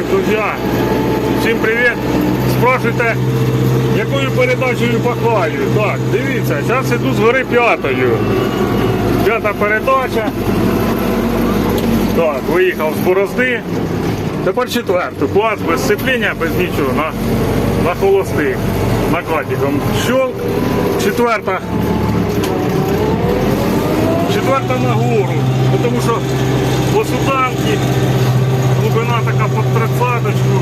Так, друзі, всім привіт. Спрашуйте, якою передачею пахаю. Так, дивіться, зараз іду з гори п'ятою. П'ята передача. Так, виїхав з борозди. Тепер четверту. Клас без сцепління, без нічого. На, на холостих. Накатиком щелк. Четверта. Четверта нагору. Тому що по суданки глибина така під тридцяточку.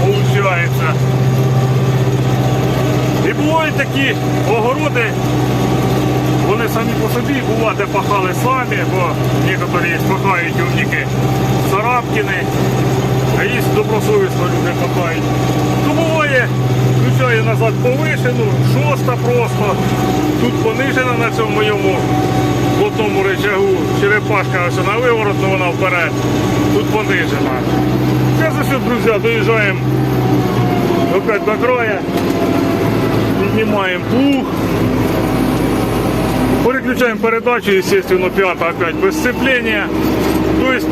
Получається. І бувають такі огороди, вони самі по собі бува, де пахали самі, бо некоторі пахають умніки Царапкіни, а є добросовісно люди пахають. Ну буває, включає назад повишену, шоста просто, тут понижена на цьому моєму плотному речагу, черепашка на виворотну, вона вперед, тут понижена. Зараз ось, друзі, доїжджаємо опять до края, піднімаємо плуг. Переключаем передачу, естественно, пятая опять без сцепления. То есть,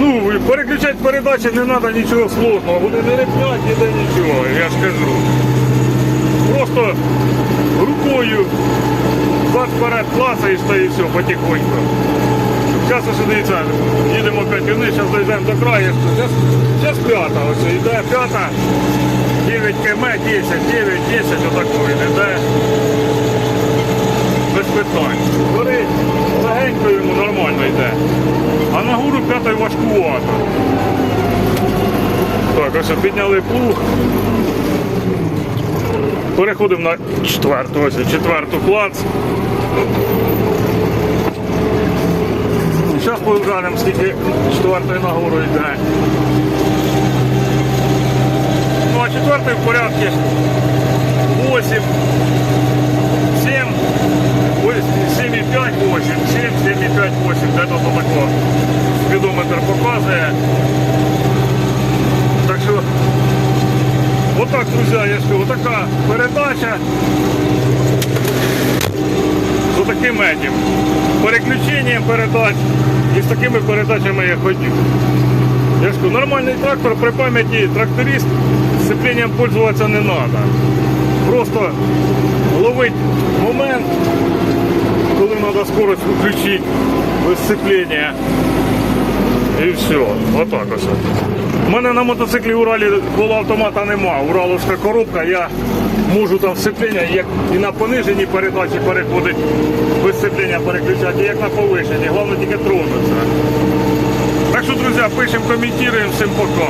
ну, переключать передачи не надо ничего сложного. Буде не репнять, ніде нічого, я ж кажу. Просто рукою зад вперед клацаєш та і все, потихоньку. Зараз ось дивіться, їдемо опять вниз, зараз дійдемо до краю. Зараз, п'ята, ось йде п'ята. 9 км, 10, 9, 10, отакої, йде без питань. Горить легенько йому нормально йде. А на гору п'ятою важкувато. Так, ось підняли плуг. Переходимо на четверту, ось четверту клац. Зараз поглянемо, скільки четвертої нагору йде. Ну а четвертої в порядку 8, 7, Ой, 7,5, 8, 7, 7,5, 8, де то тако спідометр показує. Так що, отак, друзі, я скажу, отака передача з таким этим переключенням передач і з такими передачами я ходив. Я ж нормальний трактор при пам'яті тракторист сцепленням пользуватися не треба. Просто ловить момент, коли треба скорость включити без сцеплення. І все. Отак ось. У мене на мотоциклі Уралі полуавтомата нема. Ураловська коробка, я можу там сцеплення як і на пониженій передачі переходить без сцеплення переключати, як на повишенні. Головне тільки тронутися. Так що, друзі, пишемо, коментуємо, всім пока.